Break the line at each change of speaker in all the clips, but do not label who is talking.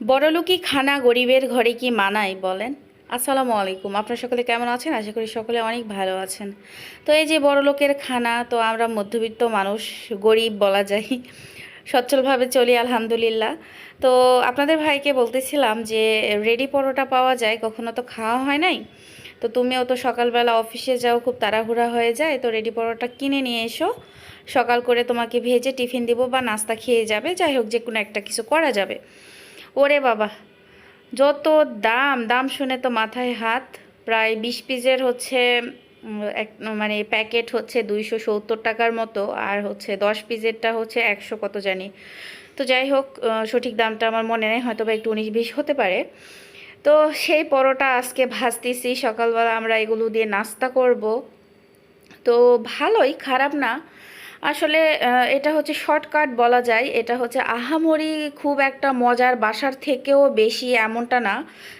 বড়লোকি খানা গরিবের ঘরে কি মানায় বলেন? আসসালামু আলাইকুম। আপনারা সকলে কেমন আছেন? আশা করি সকলে অনেক ভালো আছেন। তো এই যে বড়লোকের খানা, তো আমরা মধ্যবিত্ত মানুষ, গরিব বলা যায়, সচ্ছলভাবে চলি আলহামদুলিল্লাহ। তো আপনাদের ভাইকে বলতেছিলাম যে রেডি পরোটা পাওয়া যায়, কখনো তো খাওয়া হয় নাই? তো তুমিও তো সকালবেলা অফিসে যাও, খুব তাড়াহুড়া হয়ে যায়, তো রেডি পরোটা কিনে নিয়ে এসো। সকাল করে তোমাকে ভেজে টিফিন দিব বা নাস্তা খেয়ে যাবে, যাই হোক যে কোনো একটা কিছু করা যাবে। ওরে বাবা, যত দাম দাম শুনে তো মাথায় হাত। প্রায় বিশ পিসের হচ্ছে এক মানে প্যাকেট হচ্ছে দুইশো সত্তর টাকার মতো, আর হচ্ছে দশ পিসেরটা হচ্ছে একশো কত জানি। তো যাই হোক সঠিক দামটা আমার মনে নেই হয়তো বা একটু উনিশ বিশ হতে পারে। তো সেই পরোটা আজকে ভাজতেছি, সকালবেলা আমরা এগুলো দিয়ে নাস্তা করব। তো ভালোই, খারাপ না। আসলে এটা হচ্ছে শর্টকাট বলা যায়। এটা হচ্ছে আহামরি খুব একটা মজার, বাসার থেকেও বেশি এমনটা না।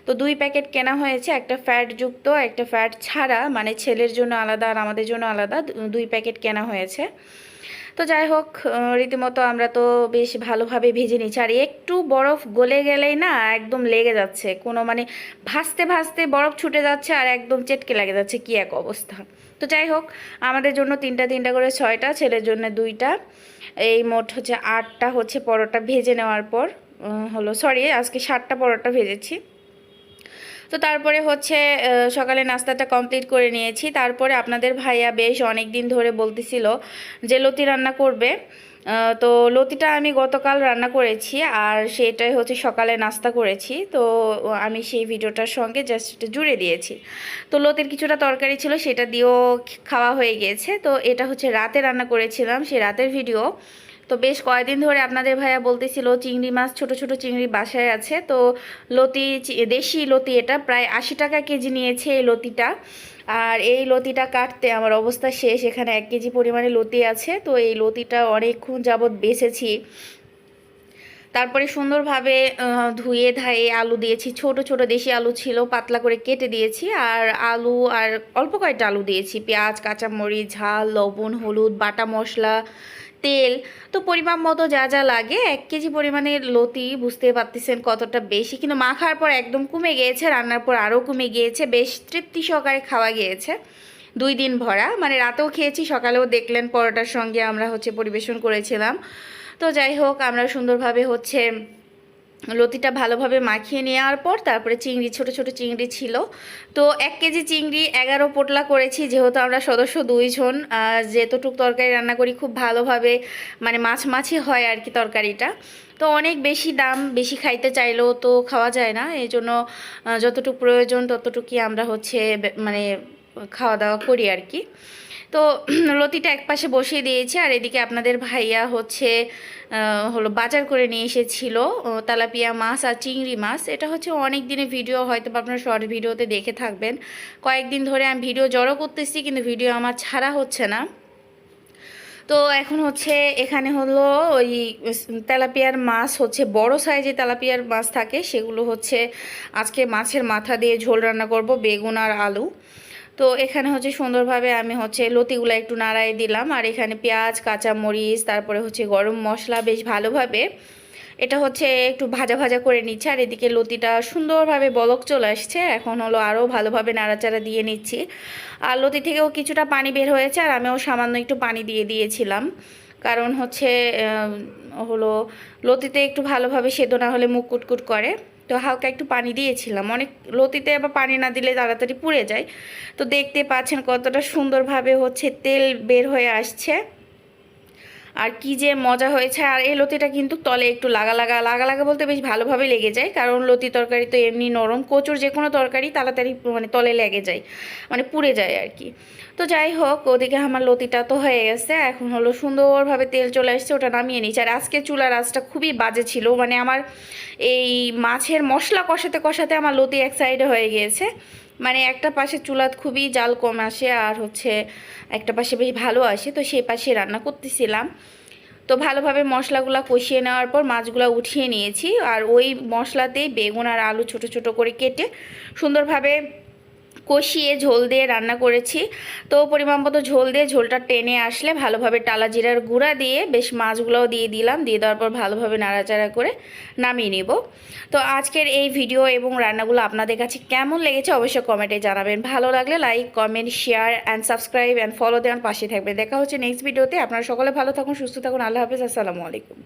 তো দুই প্যাকেট কেনা হয়েছে, একটা ফ্যাট যুক্ত, একটা ফ্যাট ছাড়া। মানে ছেলের জন্য আলাদা আর আমাদের জন্য আলাদা দুই প্যাকেট কেনা হয়েছে। তো যাই হোক রীতিমতো আমরা তো বেশ ভালোভাবে ভেজে নিচ্ছি আর একটু বরফ গলে গেলেই না একদম লেগে যাচ্ছে। কোনো মানে ভাসতে ভাসতে বরফ ছুটে যাচ্ছে আর একদম চেটকে লেগে যাচ্ছে। কি এক অবস্থা। তো যাই হোক, আমাদের জন্য তিনটা তিনটা করে ছয়টা, ছেলের জন্য দুইটা। এই মোট হচ্ছে আটটা হচ্ছে পরোটা ভেজে নেওয়ার পর হলো সরি আজকে সাতটা পরোটা ভেজেছি। তো তারপরে হচ্ছে সকালে নাস্তাটা কমপ্লিট করে নিয়েছি। তারপরে আপনাদের ভাইয়া বেশ অনেক দিন ধরে বলতেছিল যে, লতি রান্না করবে। তো লতিটা আমি গতকাল রান্না করেছি আর সেটাই হচ্ছে সকালে নাস্তা করেছি। তো আমি সেই ভিডিওটার সঙ্গে জাস্ট জুড়ে দিয়েছি। তো লতির কিছুটা তরকারি ছিল, সেটা দিয়েও খাওয়া হয়ে গিয়েছে তো এটা হচ্ছে রাতে রান্না করেছিলাম সেই রাতের ভিডিও। তো বেশ কয়েকদিন ধরে আপনাদের ভাইয়া বলতেছিল চিংড়ি মাছ, ছোট ছোট চিংড়ি বাসায় আছে। তো লতি দেশি লতি এটা প্রায় আশি টাকা কেজি নিয়েছে এই লতিটা। আর এই লতিটা কাটতে আমার অবস্থা শেষ, এখানে এক কেজি পরিমাণে লতি আছে। তো এই লতিটা অনেকক্ষণ যাবৎ বেছেছি। তারপরে সুন্দরভাবে ধুয়ে ধায়ে আলু দিয়েছি। ছোট ছোট দেশি আলু ছিল, পাতলা করে কেটে দিয়েছি। আর আলু, আর অল্প কয়েকটা আলু দিয়েছি। পেঁয়াজ, কাঁচামরিচ, ঝাল, লবণ, হলুদ, বাটা মশলা তেল। তো পরিমাণ মতো যা যা লাগে, এক কেজি পরিমাণে লতি বুঝতে পারতেছেন কতটা বেশি। কিন্তু মাখার পর একদম কমে গিয়েছে, রান্নার পর আরও কমে গিয়েছে, বেশ তৃপ্তি সহকারে খাওয়া গিয়েছে। দুই দিন ভরা মানে রাতেও খেয়েছি, সকালেও দেখলেন পরোটার সঙ্গে আমরা হচ্ছে পরিবেশন করেছিলাম। তো যাই হোক, আমরা সুন্দরভাবে হচ্ছে লতিটা ভালোভাবে মাখিয়ে নেওয়ার পর তারপরে চিংড়ি, ছোট ছোট চিংড়ি ছিল। তো এক কেজি চিংড়ি এগারো পোটলা করেছি, যেহেতু আমরা সদস্য দুইজন যেতটুক তরকারি রান্না করি খুব ভালোভাবে মানে মাছ মাছই হয় আর কি তরকারিটা। তো অনেক বেশি দাম, বেশি খাইতে চাইলেও তো খাওয়া যায় না এই জন্য যতটুকু প্রয়োজন ততটুকুই আমরা হচ্ছে মানে খাওয়া দাওয়া করি আর কি। তো লতিটা এক পাশে বসিয়ে দিয়েছি, আর এদিকে আপনাদের ভাইয়া হচ্ছে হলো বাজার করে নিয়ে এসেছিল তেলাপিয়া মাছ আর চিংড়ি মাছ। এটা হচ্ছে অনেক দিনের ভিডিও, হয়তো আপনারা শর্ট ভিডিওতে দেখে থাকবেন। কয়েকদিন ধরে আমি ভিডিও জড়ো করতেছি, কিন্তু ভিডিও আমার ছাড়া হচ্ছে না। তো এখন হচ্ছে এখানে হলো ওই তেলাপিয়ার মাছ হচ্ছে, বড় সাইজে তেলাপিয়ার মাছ থাকে, সেগুলো হচ্ছে আজকে মাছের মাথা দিয়ে ঝোল রান্না করব, বেগুন আর আলু। তো এখানে হচ্ছে সুন্দরভাবে আমি হচ্ছে লতিগুলো একটু নাড়াই দিলাম। আর এখানে পেঁয়াজ কাঁচা মরিচ তারপরে হচ্ছে গরম মশলা বেশ ভালোভাবে এটা হচ্ছে একটু ভাজা ভাজা করে নিচ্ছে। আর এদিকে লতিটা সুন্দরভাবে বলক চলে আসছে। এখন হলো আরও ভালোভাবে নাড়াচাড়া দিয়ে নিচ্ছি। আর লতি থেকেও কিছুটা পানি বের হয়েছে আর আমিও সামান্য একটু পানি দিয়ে দিয়েছিলাম। কারণ হচ্ছে হলো লতিতে একটু ভালোভাবে সেদ্ধ না হলে মুখ কুটকুট করে। তো হালকা একটু পানি দিয়েছিলাম। অনেক লতিতে আবার পানি না দিলে তাড়াতাড়ি পুড়ে যায়। তো দেখতে পাচ্ছেন কতটা সুন্দরভাবে হচ্ছে তেল বের হয়ে আসছে। আর কি যে মজা হয়েছে, আর এই লতিটা কিন্তু তলে একটু লাগা লাগা লাগা লাগা বলতে বেশ ভালোভাবে লেগে যায়। কারণ লতি তরকারি তো এমনি নরম, কচুর যে কোনো তরকারি তাড়াতাড়ি মানে তলে লেগে যায় মানে পুড়ে যায় আর কি। তো যাই হোক, ওদিকে আমার লতিটা তো হয়ে গেছে, এখন হলো সুন্দরভাবে তেল চলে আসছে, ওটা নামিয়ে নিচ্ছে আর আজকে চুলার আঁচটা খুবই বাজে ছিল মানে আমার এই মাছের মশলা কষাতে কষাতে আমার লতি এক সাইডে হয়ে গিয়েছে। মানে একটা পাশে চুলাত খুবই জাল কম আসে আর হচ্ছে একটা পাশে বেশ ভালো আসে, তো সেই পাশে রান্না করতেছিলাম। তো ভালোভাবে মশলাগুলো কষিয়ে নেওয়ার পর মাছগুলো উঠিয়ে নিয়েছি, আর ওই মশলাতেই বেগুন আর আলু ছোট ছোট করে কেটে সুন্দরভাবে কষিয়ে ঝোল দিয়ে রান্না করেছি। তো পরিমাণ মতো ঝোল দিয়ে ঝোলটা টেনে আসলে ভালোভাবে টালা জিরার গুঁড়া দিয়ে বেশ মাছগুলোও দিয়ে দিলাম। দিয়ে দেওয়ার পর ভালোভাবে নাড়াচাড়া করে নামিয়ে নিব। তো আজকের এই ভিডিও এবং রান্নাগুলো আপনাদের কাছে কেমন লেগেছে অবশ্যই কমেন্টে জানাবেন। ভালো লাগলে like comment share and subscribe and follow দেওয়ার পাশে থাকবে। দেখা হচ্ছে নেক্সট ভিডিওতে আপনারা সকলে ভালো থাকুন, সুস্থ থাকুন। আল্লাহ হাফিজ। আসসালামু আলাইকুম।